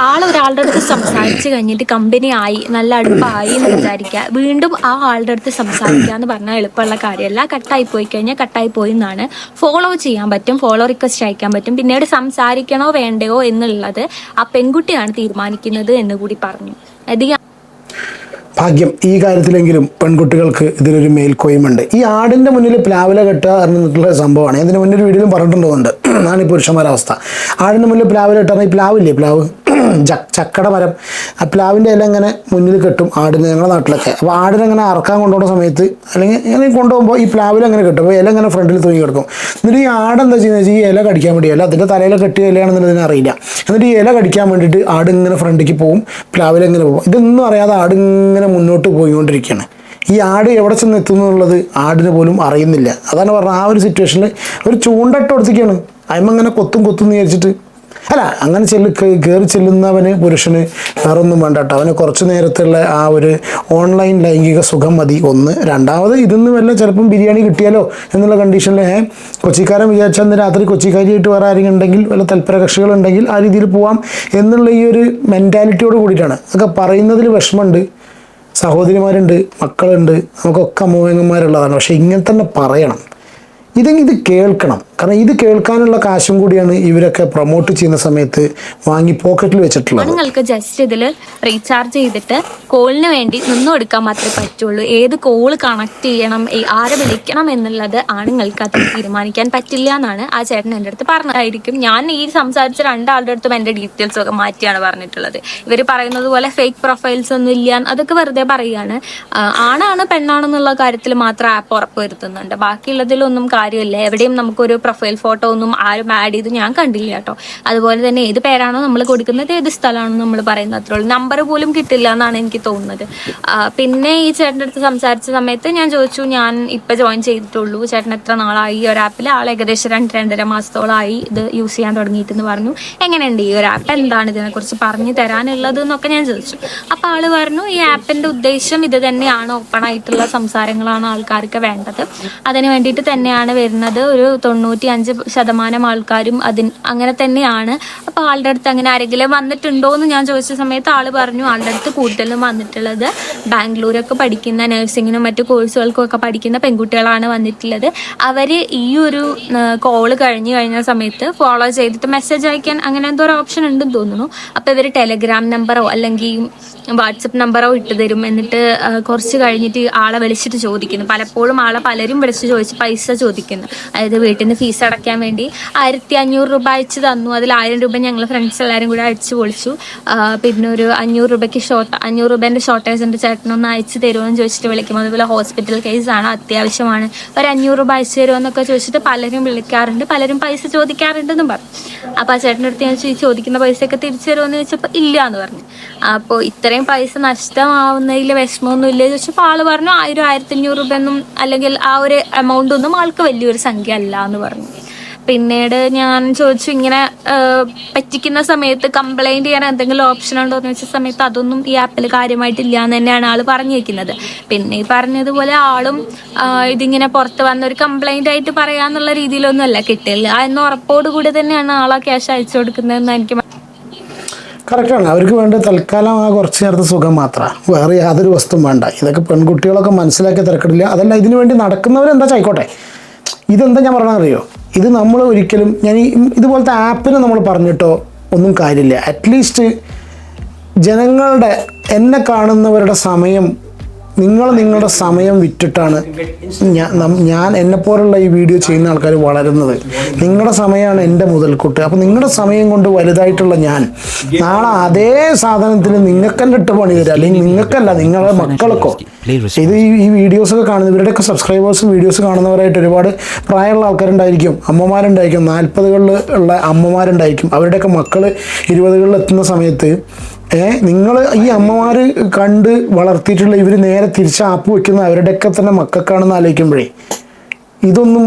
ആളൊരാളുടെ അടുത്ത് സംസാരിച്ചു കഴിഞ്ഞിട്ട് കമ്പനി ആയി നല്ല അടുപ്പമായി എന്ന് വിചാരിക്കുക വീണ്ടും ആ ആളുടെ അടുത്ത് സംസാരിക്കുക എന്ന് പറഞ്ഞാൽ എളുപ്പമുള്ള കാര്യമല്ല. കട്ടായി പോയി കഴിഞ്ഞാൽ കട്ടായി പോയി എന്നാണ്. ഫോളോ ചെയ്യാൻ പറ്റും ഫോളോ റിക്വസ്റ്റ് അയക്കാൻ പറ്റും. പിന്നീട് സംസാരിക്കണോ വേണ്ടയോ എന്നുള്ളത് ആ പെൺകുട്ടിയാണ് തീരുമാനിക്കുന്നത് എന്ന് കൂടി പറഞ്ഞു. ഈ ഭാഗ്യം ഈ കാര്യത്തിലെങ്കിലും പെൺകുട്ടികൾക്ക് ഇതിലൊരു മേൽക്കോയ്മുണ്ട് ഈ ആടിന്റെ മുന്നിൽ പ്ലാവില കെട്ടുക എന്നിട്ടുള്ള സംഭവമാണ്. ഇതിന് മുന്നേ ഒരു വീഡിയോയിലും പറഞ്ഞിട്ടുണ്ടോണ്ട് *clears throat* അതാണ് ഈ പുരുഷന്മാരവസ്ഥ ആടിന്റെ മുന്നിൽ പ്ലാവില കെട്ടാൽ ഈ പ്ലാവില്ലേ പ്ലാവ്? *clears throat* ചക്കട മരം. ആ പ്ലാവിന്റെ ഇല ഇങ്ങനെ മുന്നിൽ കെട്ടും ആടിന് ഞങ്ങളുടെ നാട്ടിലൊക്കെ. അപ്പോൾ ആടിനെ ഇങ്ങനെ അറക്കാൻ കൊണ്ടുപോകുന്ന സമയത്ത് അല്ലെങ്കിൽ ഇങ്ങനെ കൊണ്ടുപോകുമ്പോൾ ഈ പ്ലാവിൽ അങ്ങനെ കെട്ടും. അപ്പോൾ ഇല ഇങ്ങനെ ഫ്രണ്ടിൽ തൂങ്ങി കിടക്കും. എന്നിട്ട് ഈ ആടെന്താ ചെയ്യുന്നത് ഈ ഇല കടിക്കാൻ വേണ്ടിയല്ല അതിന്റെ തലയിൽ കെട്ടിയ ഇലയാണെന്നുള്ളതിന് അറിയില്ല. എന്നിട്ട് ഈ ഇല കടിക്കാൻ വേണ്ടിയിട്ട് ആട് ഇങ്ങനെ ഫ്രണ്ടിലേക്ക് പോകും പ്ലാവിൽ ഇങ്ങനെ പോകും ഇതൊന്നും അറിയാതെ ആട് ഇങ്ങനെ മുന്നോട്ട് പോയിക്കൊണ്ടിരിക്കുകയാണ്. ഈ ആട് എവിടെ ചെന്ന് എത്തുന്നു എന്നുള്ളത് ആടിന് പോലും അറിയുന്നില്ല. അതാണ് പറഞ്ഞത് ആ ഒരു സിറ്റുവേഷനിൽ ഒരു ചൂണ്ടട്ട് കൊടുത്തിരിക്കുകയാണ്. അയമ്മ അങ്ങനെ കൊത്തും കൊത്തും എന്ന് വിചാരിച്ചിട്ട് അല്ല അങ്ങനെ ചെല്ലു കയറി ചെല്ലുന്നവന് പുരുഷന് വേറൊന്നും വേണ്ട കേട്ടോ. അവന് കുറച്ച് നേരത്തുള്ള ആ ഒരു ഓൺലൈൻ ലൈംഗിക സുഖം മതി. ഒന്ന്. രണ്ടാമത് ഇതിന്ന് വല്ല ചിലപ്പം ബിരിയാണി കിട്ടിയാലോ എന്നുള്ള കണ്ടീഷനിൽ കൊച്ചിക്കാരൻ വിചാരിച്ചാൽ ഇന്ന് രാത്രി കൊച്ചിക്കാരിയായിട്ട് വേറെ ആരെങ്കിലും ഉണ്ടെങ്കിൽ വല്ല തൽപര കക്ഷികളുണ്ടെങ്കിൽ ആ രീതിയിൽ പോവാം എന്നുള്ള ഈ ഒരു മെന്റാലിറ്റിയോട് കൂടിയിട്ടാണ്. അതൊക്കെ പറയുന്നതിൽ വിഷമമുണ്ട്. സഹോദരിമാരുണ്ട് മക്കളുണ്ട് നമുക്കൊക്കെ അമ്മൂമ്മമാരുള്ളതാണ്. പക്ഷേ ഇങ്ങനെ തന്നെ പറയണം. ഇതെങ്കിൽ ഇത് കേൾക്കണം. കാരണം ഇത് കേൾക്കാനുള്ള കാശും കൂടിയാണ് ഇവരൊക്കെ പ്രൊമോട്ട് ചെയ്യുന്ന സമയത്ത് വാങ്ങി പോക്കറ്റിൽ വെച്ചിട്ടുള്ളത്. നിങ്ങൾക്ക് ജസ്റ്റ് ഇതിൽ റീചാർജ് ചെയ്തിട്ട് കോളിന് വേണ്ടി നിന്നു കൊടുക്കാൻ മാത്രമേ പറ്റുള്ളൂ. ഏത് കോൾ കണക്ട് ചെയ്യണം ആരെ വിളിക്കണം എന്നുള്ളത് ആണുങ്ങൾക്ക് അത് തീരുമാനിക്കാൻ പറ്റില്ല എന്നാണ് ആ ചേട്ടൻ എന്റെ അടുത്ത് പറഞ്ഞതായിരിക്കും ഞാൻ ഈ സംസാരിച്ച രണ്ടാളുടെ അടുത്തും എന്റെ ഡീറ്റെയിൽസ് ഒക്കെ മാറ്റിയാണ് പറഞ്ഞിട്ടുള്ളത്. ഇവർ പറയുന്നത് പോലെ ഫേക്ക് പ്രൊഫൈൽസ് ഒന്നും ഇല്ല അതൊക്കെ വെറുതെ പറയുകയാണ് ആണാണ് പെണ്ണാണെന്നുള്ള കാര്യത്തിൽ മാത്രം ആപ്പ് ഉറപ്പ് വരുത്തുന്നുണ്ട്. ബാക്കിയുള്ളതിലൊന്നും കാര്യമില്ല. എവിടെയും നമുക്കൊരു പ്രൊഫൈൽ ഫോട്ടോ ഒന്നും ആരും ആഡ് ചെയ്ത് ഞാൻ കണ്ടില്ല കേട്ടോ. അതുപോലെ തന്നെ ഏത് പേരാണോ നമ്മൾ കൊടുക്കുന്നത് ഏത് സ്ഥലമാണോ നമ്മൾ പറയുന്നത് അത്രേ ഉള്ളൂ. നമ്പർ പോലും കിട്ടില്ല എന്നാണ് എനിക്ക് തോന്നുന്നത്. പിന്നെ ഈ ചേട്ടന്റെ അടുത്ത് സംസാരിച്ച സമയത്ത് ഞാൻ ചോദിച്ചു ഞാൻ ഇപ്പം ജോയിൻ ചെയ്തിട്ടുള്ളൂ. ചേട്ടൻ എത്ര നാളായി? ഈ ഒരു ആപ്പിൽ ആൾ ഏകദേശം രണ്ട് രണ്ടര മാസത്തോളമായി ഇത് യൂസ് ചെയ്യാൻ തുടങ്ങിയിട്ടെന്ന് പറഞ്ഞു. എങ്ങനെയുണ്ട് ഈ ഒരു ആപ്പ് എന്താണ് ഇതിനെക്കുറിച്ച് പറഞ്ഞു തരാനുള്ളത് എന്നൊക്കെ ഞാൻ ചോദിച്ചു. അപ്പോൾ ആൾ പറഞ്ഞു ഈ ആപ്പിന്റെ ഉദ്ദേശം ഇത് തന്നെയാണ് ഓപ്പൺ ആയിട്ടുള്ള സംസാരങ്ങളാണ് ആൾക്കാർക്ക് വേണ്ടത്. അതിന് വേണ്ടിയിട്ട് തന്നെയാണ് വരുന്നത് ഒരു തൊണ്ണൂറ്റി അഞ്ച് ശതമാനം ആൾക്കാരും അതിന് അങ്ങനെ തന്നെയാണ്. അപ്പോൾ ആളുടെ അടുത്ത് അങ്ങനെ ആരെങ്കിലും വന്നിട്ടുണ്ടോ എന്ന് ഞാൻ ചോദിച്ച സമയത്ത് ആൾ പറഞ്ഞു ആളുടെ അടുത്ത് കൂടുതലും വന്നിട്ടുള്ളത് ബാംഗ്ലൂരൊക്കെ പഠിക്കുന്ന നഴ്സിങ്ങിനും മറ്റു കോഴ്സുകൾക്കും ഒക്കെ പഠിക്കുന്ന പെൺകുട്ടികളാണ് വന്നിട്ടുള്ളത്. അവർ ഈ ഒരു കോൾ കഴിഞ്ഞു കഴിഞ്ഞ സമയത്ത് ഫോളോ ചെയ്തിട്ട് മെസ്സേജ് അയക്കാൻ അങ്ങനെ എന്തോ ഒരു ഓപ്ഷൻ ഉണ്ടെന്ന് തോന്നുന്നു. അപ്പോൾ ഇവർ ടെലഗ്രാം നമ്പറോ അല്ലെങ്കിൽ വാട്സപ്പ് നമ്പറോ ഇട്ട് തരും. എന്നിട്ട് കുറച്ച് കഴിഞ്ഞിട്ട് ആളെ വിളിച്ചിട്ട് ചോദിക്കുന്നു. പലപ്പോഴും ആളെ പലരും വിളിച്ച് ചോദിച്ച് പൈസ ചോദിക്കുന്നു. അതായത് വീട്ടിൽ നിന്ന് ഫീസ് അടയ്ക്കാൻ വേണ്ടി ആയിരത്തി അഞ്ഞൂറ് രൂപ അയച്ചു തന്നു. അതിൽ ആയിരം രൂപ ഞങ്ങൾ ഫ്രണ്ട്സ് എല്ലാവരും കൂടെ അടിച്ചു പൊളിച്ചു. പിന്നെ ഒരു അഞ്ഞൂറ് രൂപയ്ക്ക് ഷോർട്ട് അഞ്ഞൂറ് രൂപേന്റെ ഷോർട്ടേജ് ഉണ്ട് ചേട്ടനൊന്ന് അയച്ചു തരുമെന്ന് ചോദിച്ചിട്ട് വിളിക്കും അതുപോലെ ഹോസ്പിറ്റൽ കേസാണ് അത്യാവശ്യമാണ്. ഒരു അഞ്ഞൂറ് രൂപ അയച്ചു തരുമെന്നൊക്കെ ചോദിച്ചിട്ട് പലരും വിളിക്കാറുണ്ട്. പലരും പൈസ ചോദിക്കാറുണ്ടെന്നും പറഞ്ഞു. അപ്പോൾ ആ ചേട്ടന്റെ അടുത്ത് ഞാൻ ചോദിക്കുന്ന പൈസയൊക്കെ തിരിച്ചു തരുമെന്ന് ചോദിച്ചപ്പോൾ ഇല്ല എന്ന് പറഞ്ഞു. അപ്പോൾ ഇത്രയും പൈസ നഷ്ടമാവുന്നതിൽ വിഷമമൊന്നും ഇല്ല ചോദിച്ചപ്പോൾ ആൾ പറഞ്ഞു ആയിരം ആയിരത്തി അഞ്ഞൂറ് ഒന്നും അല്ലെങ്കിൽ ആ ഒരു എമൗണ്ട് ഒന്നും ആൾക്ക് വലിയൊരു സംഖ്യ അല്ല എന്ന് പറഞ്ഞു. പിന്നീട് ഞാൻ ചോദിച്ചു ഇങ്ങനെ പറ്റിക്കുന്ന സമയത്ത് കംപ്ലൈന്റ് ചെയ്യാൻ എന്തെങ്കിലും ഓപ്ഷൻ ഉണ്ടോ? എന്ന് വെച്ച സമയത്ത് അതൊന്നും ഈ ആപ്പിൽ കാര്യമായിട്ടില്ല എന്ന് തന്നെയാണ് ആൾ പറഞ്ഞിരിക്കുന്നത്. പിന്നെ ഈ പറഞ്ഞതുപോലെ ആളും ഇതിങ്ങനെ പുറത്ത് വന്ന ഒരു കംപ്ലൈന്റ് ആയിട്ട് പറയാന്നുള്ള രീതിയിലൊന്നും അല്ല കിട്ടില്ല. എന്ന ഉറപ്പോടുകൂടി തന്നെയാണ് ആളാ ക്യാഷ് അയച്ചു കൊടുക്കുന്നതെന്ന് എനിക്ക് കറക്റ്റാണ് അവർക്ക് വേണ്ട തൽക്കാലം ആ കുറച്ച് നേരത്തെ സുഖം മാത്രമാണ് വേറെ യാതൊരു വസ്തുവും വേണ്ട. ഇതൊക്കെ പെൺകുട്ടികളൊക്കെ മനസ്സിലാക്കി തിരക്കിടില്ല. അതല്ല ഇതിനു വേണ്ടി നടക്കുന്നവരെന്താ ആയിക്കോട്ടെ? ഇതെന്താ ഞാൻ പറഞ്ഞറിയോ ഇത് നമ്മൾ ഒരിക്കലും ഞാൻ ഈ ഇതുപോലത്തെ ആപ്പിനെ നമ്മൾ പറഞ്ഞിട്ടോ ഒന്നും കാര്യമില്ല. അറ്റ്ലീസ്റ്റ് ജനങ്ങളുടെ എന്നെ കാണുന്നവരുടെ സമയം നിങ്ങൾ നിങ്ങളുടെ സമയം വിറ്റിട്ടാണ് ഞാൻ എന്നെപ്പോലുള്ള ഈ വീഡിയോ ചെയ്യുന്ന ആൾക്കാർ വളരുന്നത്. നിങ്ങളുടെ സമയമാണ് എന്റെ മുതൽക്കൂട്ട്. അപ്പോൾ നിങ്ങളുടെ സമയം കൊണ്ട് വലുതായിട്ടുള്ള ഞാൻ നാളെ അതേ സാധനത്തിന് നിങ്ങൾക്കെന്നെ ഇട്ട് പണി തരാം? അല്ലെങ്കിൽ നിങ്ങൾക്കല്ല നിങ്ങളുടെ മക്കൾക്കോ? ഇത് ഈ വീഡിയോസൊക്കെ കാണുന്ന ഇവരുടെയൊക്കെ സബ്സ്ക്രൈബേഴ്സും വീഡിയോസ് കാണുന്നവരായിട്ട് ഒരുപാട് പ്രായമുള്ള ആൾക്കാരുണ്ടായിരിക്കും. അമ്മമാരുണ്ടായിരിക്കും നാൽപ്പതുകളിൽ ഉള്ള അമ്മമാരുണ്ടായിരിക്കും. അവരുടെയൊക്കെ മക്കൾ ഇരുപതുകളിൽ എത്തുന്ന സമയത്ത് ഏ? നിങ്ങൾ ഈ അമ്മമാർ കണ്ട് വളർത്തിയിട്ടുള്ള ഇവർ നേരെ തിരിച്ച് ആപ്പ് വെക്കുന്ന അവരുടെയൊക്കെ തന്നെ മക്കൾക്കാണെന്ന് ആലോചിക്കുമ്പോഴേ ഇതൊന്നും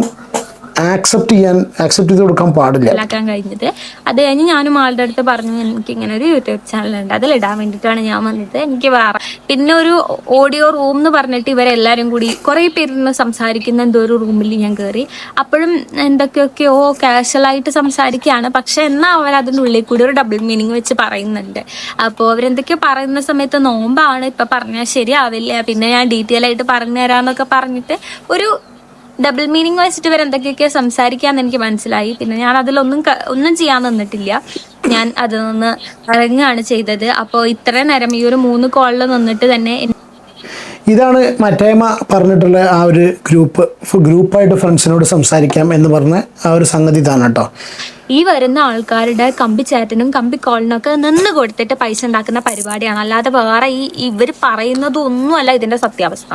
ആക്സെപ്റ്റ് ചെയ്യാൻ ആക്സെപ്റ്റ് ചെയ്ത് കൊടുക്കാൻ പാടില്ല. കഴിഞ്ഞത്. അത് കഴിഞ്ഞ് ഞാനും ആളുടെ അടുത്ത് പറഞ്ഞു എനിക്ക് ഇങ്ങനെ ഒരു യൂട്യൂബ് ചാനൽ ഉണ്ട് അതിൽ ഇടാൻ വേണ്ടിയിട്ടാണ് ഞാൻ വന്നത്. എനിക്ക് വേറെ പിന്നെ ഒരു ഓഡിയോ റൂം എന്ന് പറഞ്ഞിട്ട് ഇവരെല്ലാവരും കൂടി കുറേ പേരിന്ന് സംസാരിക്കുന്ന എന്തോ ഒരു റൂമിൽ ഞാൻ കയറി അപ്പോഴും എന്തൊക്കെയൊക്കെയോ കാഷ്വലായിട്ട് സംസാരിക്കുകയാണ്. പക്ഷെ എന്നാ അവർ അതിനുള്ളിൽ കൂടി ഒരു ഡബിൾ മീനിങ് വെച്ച് പറയുന്നുണ്ട്. അപ്പോൾ അവരെന്തൊക്കെയോ പറയുന്ന സമയത്ത് നോമ്പാണ്. ഇപ്പം പറഞ്ഞാൽ ശരിയാവില്ല. പിന്നെ ഞാൻ ഡീറ്റെയിൽ ആയിട്ട് പറഞ്ഞു തരാമെന്നൊക്കെ പറഞ്ഞിട്ട് ഒരു ഡബിൾ മീനിങ് വെച്ചിട്ട് ഇവർ എന്തൊക്കെയൊക്കെ സംസാരിക്കാന്ന് എനിക്ക് മനസ്സിലായി. പിന്നെ ഞാൻ അതിലൊന്നും ഒന്നും ചെയ്യാൻ നിന്നിട്ടില്ല. ഞാൻ അതിൽ നിന്ന് ഇറങ്ങുകയാണ് ചെയ്തത്. അപ്പോൾ ഇത്ര നേരം ഈ ഒരു മൂന്ന് കോളിൽ നിന്നിട്ട് തന്നെ ഇതാണ് മറ്റേമ പറഞ്ഞിട്ടുള്ള ആ ഒരു ഗ്രൂപ്പ് ഗ്രൂപ്പായിട്ട് ഫ്രണ്ട്സിനോട് സംസാരിക്കാം എന്ന് പറഞ്ഞ ആ ഒരു സംഗതി ഇതാണ് കേട്ടോ ഈ വരുന്ന ആൾക്കാരുടെ കമ്പി ചാറ്റിനും കമ്പി കോളിനും ഒക്കെ നിന്ന് കൊടുത്തിട്ട് പൈസ ഉണ്ടാക്കുന്ന പരിപാടിയാണ്. അല്ലാതെ വേറെ ഈ ഇവർ പറയുന്നതൊന്നുമല്ല ഇതിന്റെ സത്യാവസ്ഥ.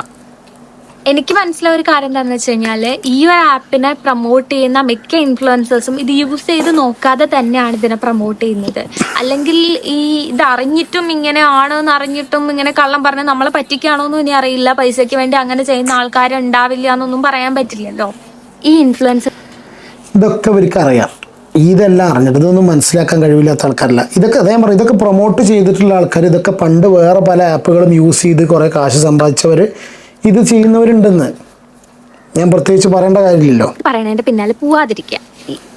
എനിക്ക് മനസ്സിലായ ഒരു കാര്യം എന്താണെന്ന് വെച്ച് കഴിഞ്ഞാൽ ഈ ഒരു ആപ്പിനെ പ്രൊമോട്ട് ചെയ്യുന്ന മിക്ക ഇൻഫ്ലുവൻസേഴ്സും ഇത് യൂസ് ചെയ്ത് നോക്കാതെ തന്നെയാണ് ഇതിനെ പ്രൊമോട്ട് ചെയ്യുന്നത്. അല്ലെങ്കിൽ ഈ ഇത് അറിഞ്ഞിട്ടും ഇങ്ങനെ എന്ന് അറിഞ്ഞിട്ടും ഇങ്ങനെ കള്ളം പറഞ്ഞ് നമ്മളെ പറ്റിക്കാണോ എന്ന് ഇനി അറിയില്ല. പൈസയ്ക്ക് വേണ്ടി അങ്ങനെ ചെയ്യുന്ന ആൾക്കാർ ഉണ്ടാവില്ല എന്നൊന്നും പറയാൻ പറ്റില്ലല്ലോ. ഈ ഇൻഫ്ലുവൻസർ ഇതൊക്കെ ഇവർക്ക് അറിയാം. ഇതെല്ലാം അറിഞ്ഞിട്ട് ഇതൊന്നും മനസ്സിലാക്കാൻ കഴിവില്ലാത്ത ആൾക്കാരല്ല. ഇതൊക്കെ അതേ പറയും ഇതൊക്കെ പ്രൊമോട്ട് ചെയ്തിട്ടുള്ള ആൾക്കാർ ഇതൊക്കെ പണ്ട് വേറെ പല ആപ്പുകളും യൂസ് ചെയ്ത് കുറേ കാശ് സമ്പാദിച്ചവർ ഇത് ചെയ്യുന്നവരുണ്ടെന്ന്. ഞാൻ പ്രത്യേകിച്ച് പറയേണ്ട കാര്യമില്ലല്ലോ. പറയണതിന്റെ പിന്നാലെ പോവാതിരിക്കുക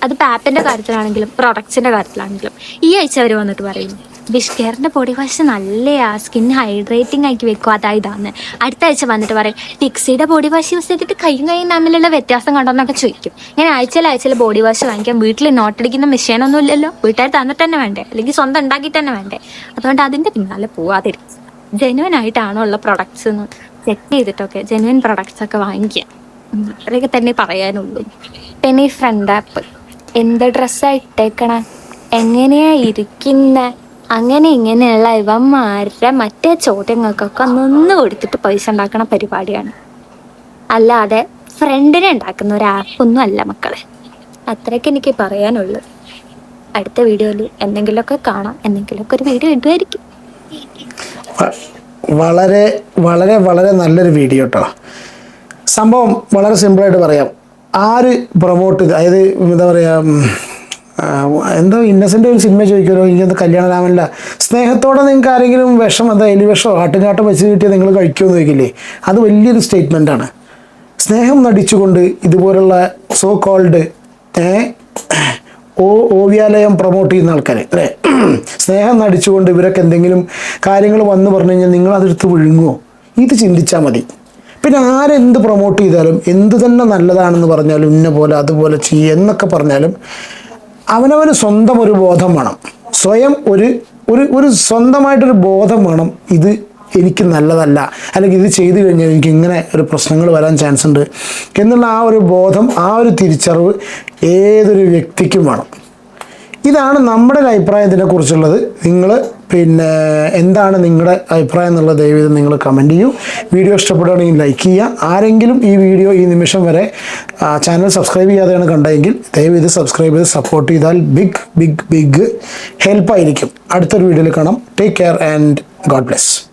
അത് പാപ്പിന്റെ കാര്യത്തിലാണെങ്കിലും പ്രൊഡക്ട്സിന്റെ കാര്യത്തിലാണെങ്കിലും. ഈ ആഴ്ച അവർ വന്നിട്ട് പറയും വിഷ്കേറിന്റെ ബോഡി വാഷ് നല്ലയാ സ്കിൻ ഹൈഡ്രേറ്റിംഗ് ആക്കി വെക്കും അതാ ഇതാന്ന്. അടുത്ത ആഴ്ച വന്നിട്ട് പറയും ടിക്സിയുടെ ബോഡി വാഷ് യൂസ് ചെയ്തിട്ട് കൈയും കൈയും തമ്മിലുള്ള വ്യത്യാസം കണ്ടോന്നൊക്കെ ചോദിക്കും. ഞാൻ ആഴ്ചയിൽ ആഴ്ചയിൽ ബോഡി വാഷ് വാങ്ങിക്കാൻ വീട്ടിൽ നോട്ടടിക്കുന്ന മെഷീനൊന്നും ഇല്ലല്ലോ. വീട്ടുകാർ തന്നിട്ട് തന്നെ വേണ്ടേ? അല്ലെങ്കിൽ സ്വന്തം ഉണ്ടാക്കിയിട്ട് തന്നെ വേണ്ടേ? അതുകൊണ്ട് അതിന്റെ പിന്നാലെ പോവാതിരിക്കും. ജെനുവൻ ആയിട്ടാണോ ഉള്ള പ്രൊഡക്ട്സ് എന്ന് ചെക്ക് ചെയ്തിട്ടൊക്കെ ജെന്വിൻ പ്രൊഡക്ട്സ് ഒക്കെ വാങ്ങിക്കുക. അത്രയൊക്കെ തന്നെ പറയാനുള്ളൂ. പിന്നെ ഈ ഫ്രണ്ട് ആപ്പ് എന്ത് ഡ്രസ്സാണ് ഇട്ടേക്കണ? എങ്ങനെയാ ഇരിക്കുന്ന? അങ്ങനെ ഇങ്ങനെയുള്ള ഇവന്മാരുടെ മറ്റേ ചോദ്യങ്ങൾക്കൊക്കെ നിന്ന് കൊടുത്തിട്ട് പൈസ ഉണ്ടാക്കണ പരിപാടിയാണ്. അല്ലാതെ ഫ്രണ്ടിനെ ഉണ്ടാക്കുന്ന ഒരു ആപ്പൊന്നും അല്ല മക്കളെ. അത്രയ്ക്ക് എനിക്ക് പറയാനുള്ളൂ. അടുത്ത വീഡിയോയിൽ എന്തെങ്കിലുമൊക്കെ കാണാം. എന്തെങ്കിലുമൊക്കെ ഒരു വീഡിയോ ഇടുമായിരിക്കും വളരെ വളരെ വളരെ നല്ലൊരു വീഡിയോ കേട്ടോ സംഭവം വളരെ സിമ്പിളായിട്ട് പറയാം. ആര് പ്രൊമോട്ട് അതായത് എന്താ പറയുക എന്തോ ഇന്നസെന്റ് ഒരു സിനിമ ചോദിക്കുമല്ലോ ഇങ്ങനത്തെ കല്യാണരാമല്ല സ്നേഹത്തോടെ നിങ്ങൾക്ക് ആരെങ്കിലും വിഷം എന്താ എലി വിഷമോ ആട്ടുകാട്ടം വെച്ച് കിട്ടിയാൽ നിങ്ങൾ കഴിക്കുമെന്ന് ചോദിക്കില്ലേ? അത് വലിയൊരു സ്റ്റേറ്റ്മെന്റാണ് സ്നേഹം നടിച്ചുകൊണ്ട് ഇതുപോലുള്ള സോ കോൾഡ് ഓ ഓവ്യാലയം പ്രൊമോട്ട് ചെയ്യുന്ന ആൾക്കാർ അല്ലേ? സ്നേഹം നടിച്ചുകൊണ്ട് ഇവരൊക്കെ എന്തെങ്കിലും കാര്യങ്ങൾ വന്നു പറഞ്ഞു കഴിഞ്ഞാൽ നിങ്ങൾ അതെടുത്ത് വിഴുങ്ങുമോ ഇത് ചിന്തിച്ചാൽ മതി. പിന്നെ ആരെന്ത് പ്രൊമോട്ട് ചെയ്താലും എന്ത് തന്നെ നല്ലതാണെന്ന് പറഞ്ഞാലും ഇന്ന പോലെ അതുപോലെ ചെയ്യുക എന്നൊക്കെ പറഞ്ഞാലും അവനവന് സ്വന്തം ഒരു ബോധം വേണം. സ്വയം ഒരു ഒരു ഒരു സ്വന്തമായിട്ടൊരു ബോധം വേണം ഇത് എനിക്ക് നല്ലതല്ല. അല്ലെങ്കിൽ ഇത് ചെയ്തു കഴിഞ്ഞാൽ എനിക്ക് ഇങ്ങനെ ഒരു പ്രശ്നങ്ങൾ വരാൻ ചാൻസ് ഉണ്ട് എന്നുള്ള ആ ഒരു ബോധം ആ ഒരു തിരിച്ചറിവ് ഏതൊരു വ്യക്തിക്കും വേണം. ഇതാണ് നമ്മുടെ ഒരു അഭിപ്രായത്തിനെ കുറിച്ചുള്ളത് നിങ്ങൾ പിന്നെ എന്താണ് നിങ്ങളുടെ അഭിപ്രായം എന്നുള്ള ദയവീതം നിങ്ങൾ കമന്റ് ചെയ്യൂ. വീഡിയോ ഇഷ്ടപ്പെടുകയാണെങ്കിൽ ലൈക്ക് ചെയ്യുക. ആരെങ്കിലും ഈ വീഡിയോ ഈ നിമിഷം വരെ ചാനൽ സബ്സ്ക്രൈബ് ചെയ്യാതെയാണ് കണ്ടതെങ്കിൽ ദയവീത് സബ്സ്ക്രൈബ് ചെയ്ത് സപ്പോർട്ട് ചെയ്താൽ ബിഗ് ബിഗ് ബിഗ് ഹെൽപ്പായിരിക്കും അടുത്തൊരു വീഡിയോയിൽ കാണാം. Take care and God bless